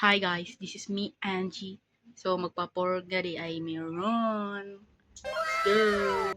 Hi guys, this is me, Angie. So, magpa-porgari ay meron. Let's go!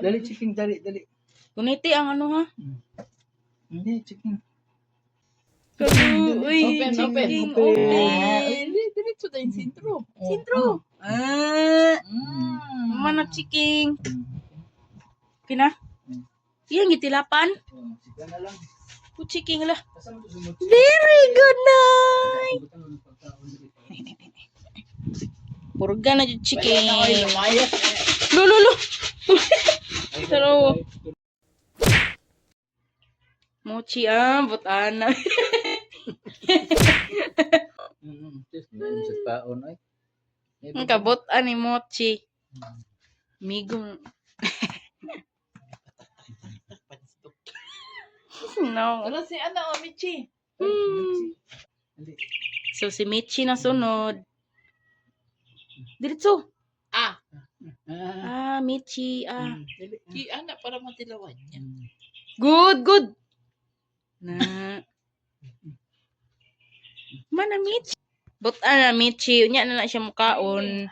Dali, chicken, dali, dali. Kuniti ang ano ha? Hindi, chicken. Kalu, uy, Open, open, chiking, open. open. Hindi, diretso na yung sintro. Sintro. Ah, Mm. mana chiking. Kina? Yan, gitilapan. Oh, sige na lang. Kuchiking la. Kasama ko sumut. Very good night. Purga na yung chicken. Lumayas. Lululu. Ay, Pero- ay, Mochi ah, butana. Sa taon ay. Ang kabutan ni Mochi. Mm. Migo. no. Wala si ano, oh, Michi. Hmm. So si Michi na sunod. Diretso. Ah, Ah. Ah, Michi. Ah. mm, di anak para matilawan niya. Mm. Good, good. Na. Mana Michi? But ana Michi, unya na lang siya mukaon.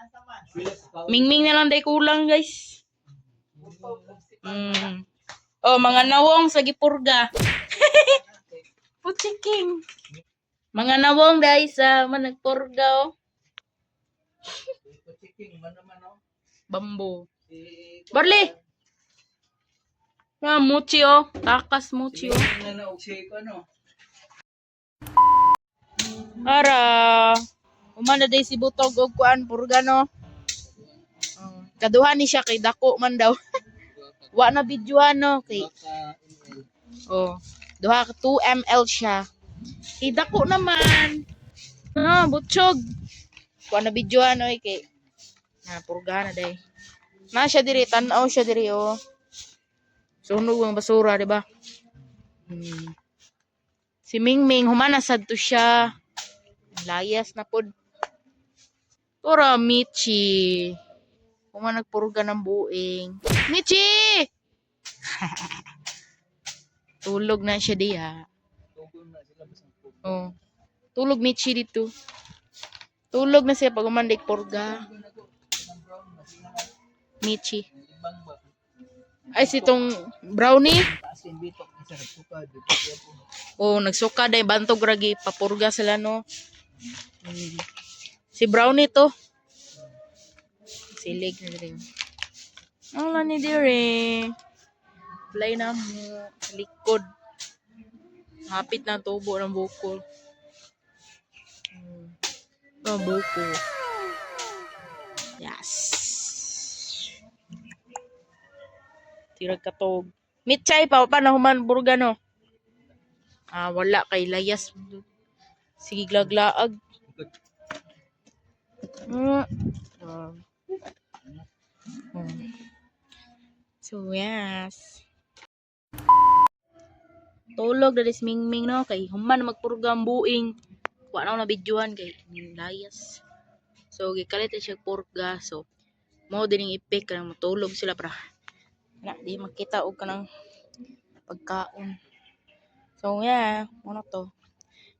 Mingming na lang day kulang, guys. Mm. Oh, mga nawong sa gipurga. Puchiking. Mga nawong guys sa managpurga oh. Bambo. Barley! Ah, muchi oh. Takas muchi oh. Ara. Umana day si Butog og kuan purga no. Oh, Kaduha ni siya kay dako man daw. Wa na videohan no kay oh. Duha ka 2 ml siya. Kay dako naman. Ah, butchog. Kuan na videohan no kay na purga na day. Na siya diri tan-aw siya diri oh. Sunog ang basura, di ba? Hmm. Si Mingming humana sad to siya. Layas na pod. Tora Michi. Nga nagpurga ng buing. Michi! Tulog na siya po. Oh. Tulog Michi dito. Tulog na siya pag umandik purga. Michi. Ay, si tong brownie. Oh, nagsuka day bantog ragi papurga sila no. Si Brownie to. Silig na diri. Ang lani diri. Play na mo likod. Hapit na tubo ng buko. Mm. Oh, buko. Yes. Tirag katog. Mitchay pa pa na human burga no. Ah, wala kay layas. Sige glaglaag. Ah. So, yes. Tulog na dis mingming no kay human magpurga ang buing. Wa na ako na videohan kay layas. So, gikalit siya purga. So, mo din yung ipik kanang matulog sila para na di makita og kanang pagkaon. So, yeah, ano to?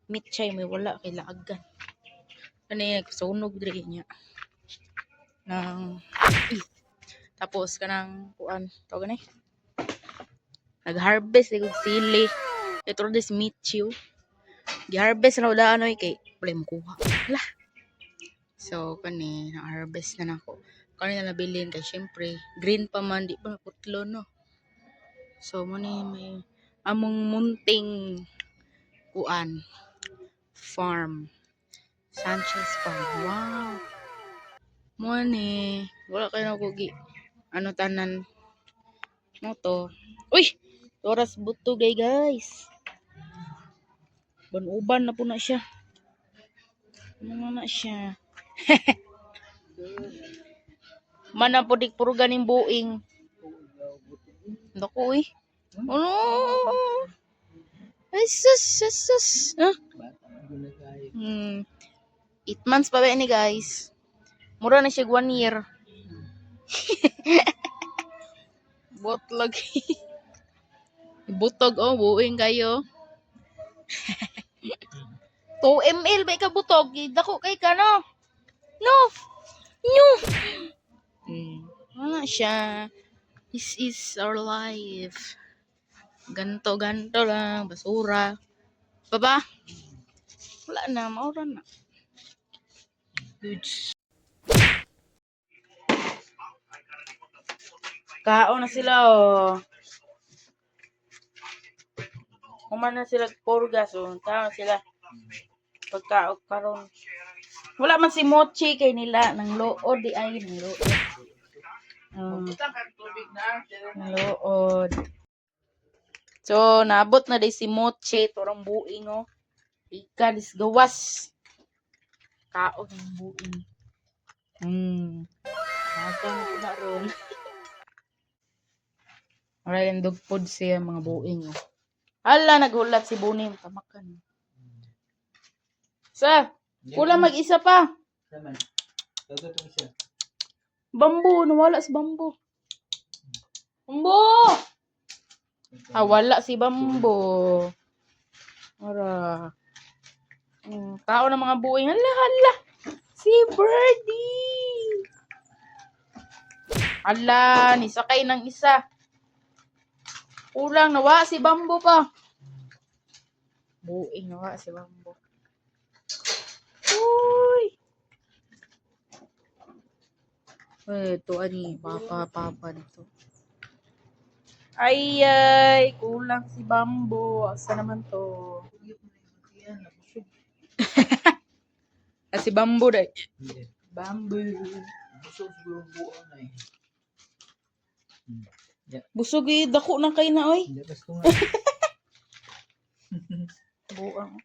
Meat chay, may wala kay laagan. Ano yung nagsunog diri niya. Eh, tapos kanang, kuan, na eh. Nag-harvest, like, sili. Ito rin this meat chew. Gi-harvest na wala ano eh, kay, wala mo kuha. Wala. So, kani, na-harvest na nako. Kani na nabilin kay, syempre, green pa man, di pa putlo, no? So, mo ni may, among munting kuan farm. Sanchez Farm. Wow! Mo ni wala kayo na kugi. Ano tanan? Mo to. Uy! Oras buto gay guys. Ban-uban na po na siya. Ano na siya mana po dik puro ganing buing Naku, uy. Ano? Ay, sus, sus, sus. Kayo. Hmm. Eight months pa ba ni guys? Mura na siya one year. Bot lagi. Butog, oh, buing kayo. 2 ml ba ka butog? Dako kay ka, no? No! No! Hmm. Wala siya. This is our life. Ganto, ganto lang. Basura. Baba? Wala na, maura na. Dudes. Kao na sila, oh. Human na sila purga, so tao sila pagkaog karon. Wala man si Mochi kay nila nang lood di ay nang lood. Um, nang lood. So, naabot na di si Mochi, turang buing oh. Ika, dis gawas. Kaog ng buing. Hmm. Naka na po na ron. Wala yung dog food siya mga buing oh. Hala, naghulat si Bunim. Tamakan. Sa, kulang mag-isa pa. Naman. Ito ito isa. Bambu, nawala si Bambu. Bambu! Ah, wala si Bambu. Ara. Mm, tao ng mga buhay. Hala, hala. Si Birdie. Hala, nisakay ng isa. Kulang, nawa si Bambu pa. Buing, nawa si Bambu. Uy! Eh, ito ani, papa, papa dito. Ay, ay, kulang si Bambu. Asa naman to? Ah, si Bambu dai. Bambu. Busog buo na eh. Yeah. Busog eh, dako na kay na, oy. Buang.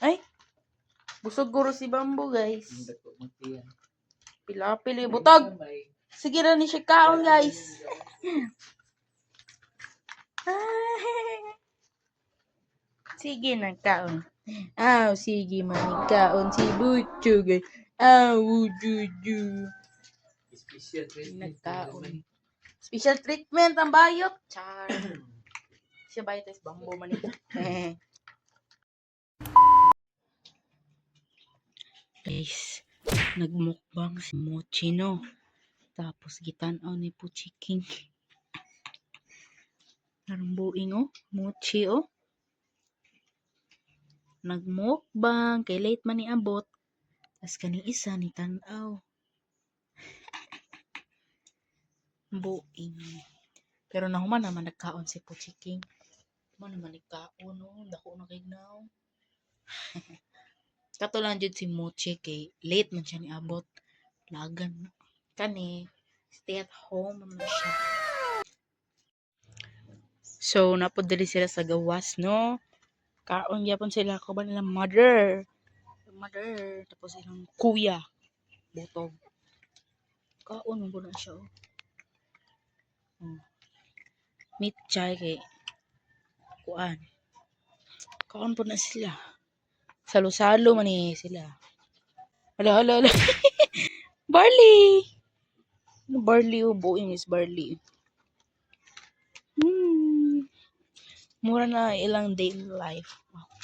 Ay, busog guro si Bambu, guys. Hindi ko magtiyan. Pila-pili, butog. Sige na ni siya kaon, guys. sige na kaon. Aw, sige man kaon si Butchog. Aw, juju. Special treatment. Nagkaon. Special treatment ang bayot. Char. Siya bayot is bambo man ito. Guys, nagmukbang si Mochi, no? Tapos gitanaw ni Puchi King. Narumbuing, oh. Mochi, oh. Nagmukbang. Kay late man ni abot. Tapos kaning isa ni tanaw. Buing. Pero nahuman naman nagkaon si Puchi King. Man naman nagkaon, no? Dako na kay now. Kato lang jud si Mochi kay late man siya ni abot. Lagan. Kani, stay at home man siya. So, napodali sila sa gawas, no? Kaon gyapon sila ko ba nila mother. Mother. Tapos silang kuya. Butog. Kaon mo na siya, oh. Hmm. Meat chai kay kuan. Kaon po na sila. Salo-salo man eh sila. Hala, hala, hala. barley! Ano barley o buing is barley. Hmm. Mura na ilang daily life. Wow.